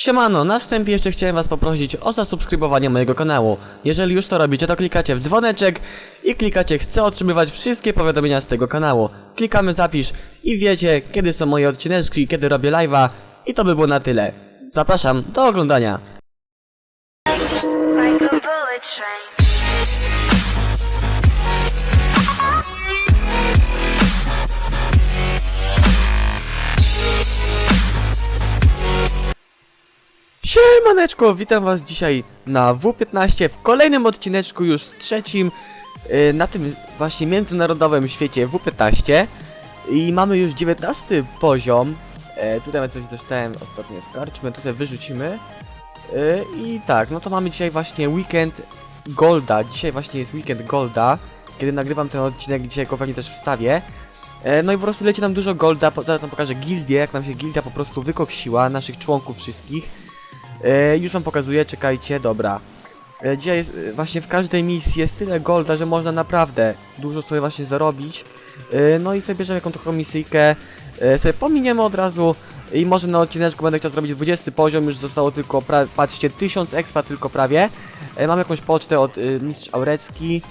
Siemano, na wstępie jeszcze chciałem was poprosić o zasubskrybowanie mojego kanału. Jeżeli już to robicie, to klikacie w dzwoneczek i klikacie chcę otrzymywać wszystkie powiadomienia z tego kanału. Klikamy zapisz i wiecie, kiedy są moje odcineczki, kiedy robię live'a i to by było na tyle. Zapraszam do oglądania. like Siemaneczko, witam was dzisiaj na W15 w kolejnym odcineczku, już trzecim yy, na tym właśnie międzynarodowym świecie W15 i mamy już 19 poziom. E, tutaj coś dostałem ostatnio z karczmy, to sobie wyrzucimy. E, I tak, no to mamy dzisiaj właśnie weekend Golda. Dzisiaj właśnie jest weekend Golda, kiedy nagrywam ten odcinek, dzisiaj go pewnie też wstawię. E, No i po prostu leci nam dużo golda, zaraz wam pokażę gildię, jak nam się gildia po prostu wykoksiła, naszych członków wszystkich. E, już wam pokazuję, czekajcie, dobra. E, dzisiaj jest, e, właśnie w każdej misji jest tyle golda, że można naprawdę dużo sobie właśnie zarobić. E, no i sobie bierzemy jakąś taką misyjkę, e, sobie pominiemy od razu i może na odcineczku będę chciał zrobić 20 poziom, już zostało tylko, patrzcie, 1000 expa tylko prawie. E, mam jakąś pocztę od e, mistrz Aurecki.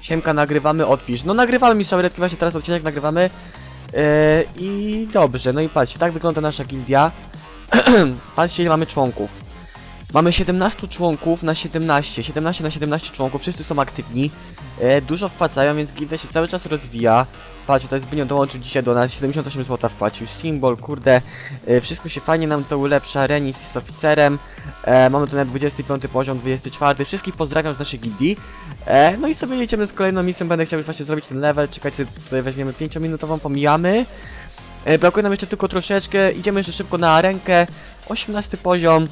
Siemka, nagrywamy, odpisz. No nagrywamy mistrz Aurecki, właśnie teraz odcinek nagrywamy. E, I dobrze, no i patrzcie, tak wygląda nasza gildia. Patrzcie ile mamy członków. Mamy 17 członków na 17, 17 na 17 członków, wszyscy są aktywni. E, dużo wpłacają, więc gildia się cały czas rozwija. Patrzcie, to jest Zbynio dołączył dzisiaj do nas, 78 zł wpłacił. Symbol, kurde, e, wszystko się fajnie nam to ulepsza. Renis jest oficerem. E, mamy tu na 25 poziom, 24. Wszystkich pozdrawiam z naszej gildii. E, no i sobie jedziemy z kolejną misją, będę chciał już właśnie zrobić ten level. Czekajcie, tutaj weźmiemy 5-minutową, pomijamy. E, brakuje nam jeszcze tylko troszeczkę, idziemy jeszcze szybko na arenkę. 18 poziom.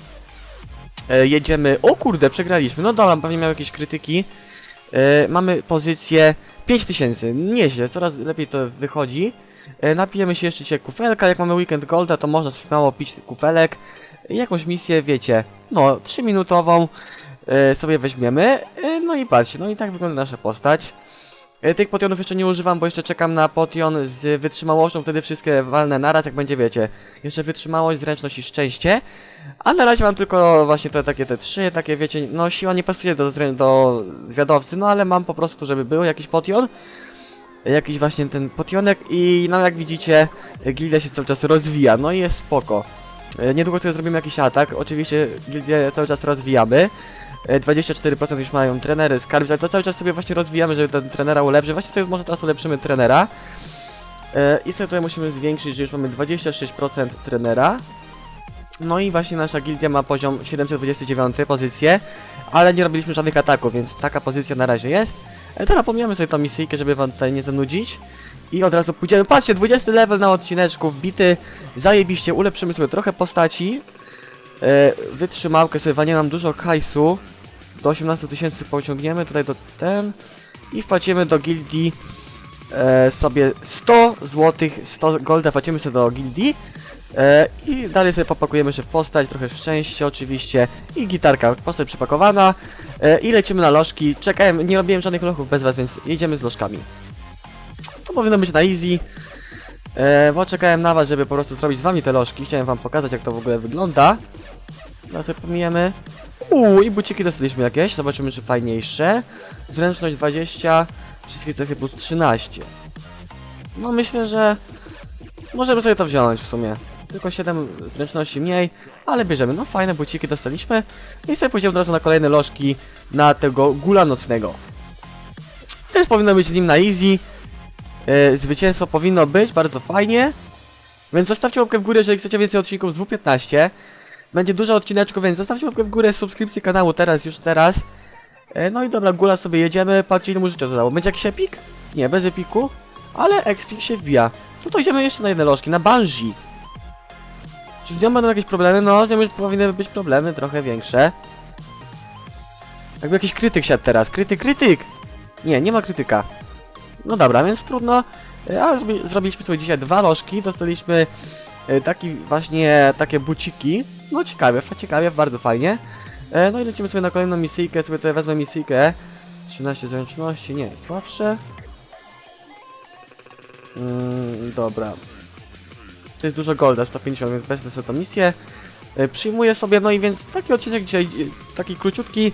E, jedziemy. O kurde, przegraliśmy. No dobra, pewnie miał jakieś krytyki. E, mamy pozycję 5000. Nieźle, coraz lepiej to wychodzi. Napijemy się jeszcze dzisiaj kufelka. Jak mamy weekend golda, to można śmiało pić kufelek. Jakąś misję, wiecie, no 3 minutową e, sobie weźmiemy. No i patrzcie, no i tak wygląda nasza postać. E, Tych potionów jeszcze nie używam, bo jeszcze czekam na potion z wytrzymałością, wtedy wszystkie walnę naraz, jak będzie, wiecie. Jeszcze wytrzymałość, zręczność i szczęście. A na razie mam tylko właśnie te takie te trzy, takie wiecie, no siła nie pasuje do, do zwiadowcy, no ale mam po prostu, żeby był jakiś potion. Jakiś właśnie ten potionek i no jak widzicie, gildia się cały czas rozwija, no i jest spoko. E, Niedługo sobie zrobimy jakiś atak, oczywiście gildię cały czas rozwijamy. E, 24% już mają trenery, skarb, ale to cały czas sobie właśnie rozwijamy, żeby ten trenera ulepszyć. Właśnie sobie może teraz ulepszymy trenera. E, I sobie tutaj musimy zwiększyć, że już mamy 26% trenera. No i właśnie nasza gildia ma poziom 729 pozycję, ale nie robiliśmy żadnych ataków, więc taka pozycja na razie jest. E, teraz pomijamy sobie tą misyjkę, żeby wam tutaj nie zanudzić. I od razu pójdziemy. Patrzcie, 20 level na odcineczku wbity. Zajebiście, ulepszymy sobie trochę postaci. E, wytrzymałkę sobie, walnie nam dużo hajsu. Do 18 tysięcy pociągniemy tutaj do ten. I wpłacimy do gildii e, sobie 100 zł, 100 golda wpłacimy sobie do gildii. E, I dalej sobie popakujemy się w postać, trochę szczęścia oczywiście. I gitarka, postać przypakowana. E, I lecimy na lożki. Czekałem, nie robiłem żadnych lochów bez was, więc jedziemy z lożkami. To powinno być na easy. E, bo czekałem na was, żeby po prostu zrobić z wami te lożki. Chciałem wam pokazać, jak to w ogóle wygląda. Teraz pomijemy. Uuu, i buciki dostaliśmy jakieś. Zobaczymy, czy fajniejsze. Zręczność 20, wszystkie cechy plus 13. No myślę, że możemy sobie to wziąć w sumie. Tylko 7 zręczności mniej, ale bierzemy. No fajne buciki dostaliśmy. I sobie pójdziemy od razu na kolejne lożki na tego gula nocnego. Też powinno być z nim na easy. E, zwycięstwo powinno być, bardzo fajnie. Więc zostawcie łapkę w górę, jeżeli chcecie więcej odcinków z W15. Będzie dużo odcineczków, więc zostawcie łapkę w górę, subskrypcję kanału teraz, już teraz. E, no i dobra, gula sobie jedziemy, patrzcie ile mu życia dodało. Będzie jakiś epik? Nie, bez epiku, ale expik się wbija. No to idziemy jeszcze na jedne lożki, na Banshee. Czy z nią będą jakieś problemy? No, z nią już powinny być problemy trochę większe. Jakby jakiś krytyk siadł teraz, krytyk, krytyk! Nie, nie ma krytyka. No dobra, więc trudno. E, A zrobi- zrobiliśmy sobie dzisiaj dwa lożki, dostaliśmy taki właśnie takie buciki. No ciekawie, ciekawie, bardzo fajnie. E, No i lecimy sobie na kolejną misyjkę, sobie tutaj wezmę misyjkę. 13 zręczności, nie, słabsze. Mm, dobra. To jest dużo golda, 150, więc weźmy sobie tą misję. e, przyjmuję sobie, no i więc taki odcinek dzisiaj, e, taki króciutki, e,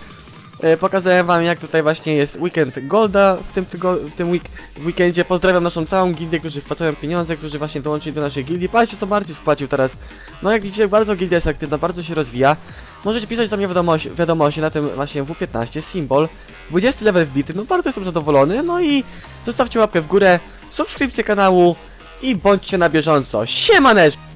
pokazałem wam jak tutaj właśnie jest weekend Golda w tym, w tym week, w weekendzie, pozdrawiam naszą całą gildię, którzy wpłacają pieniądze, którzy właśnie dołączyli do naszej gildii, patrzcie co Marcin wpłacił teraz, no jak widzicie bardzo gildia jest aktywna, bardzo się rozwija, możecie pisać do mnie wiadomości, wiadomości na tym właśnie W15, symbol, 20 level wbity, no bardzo jestem zadowolony, no i zostawcie łapkę w górę, subskrypcję kanału i bądźcie na bieżąco, siemaneczko!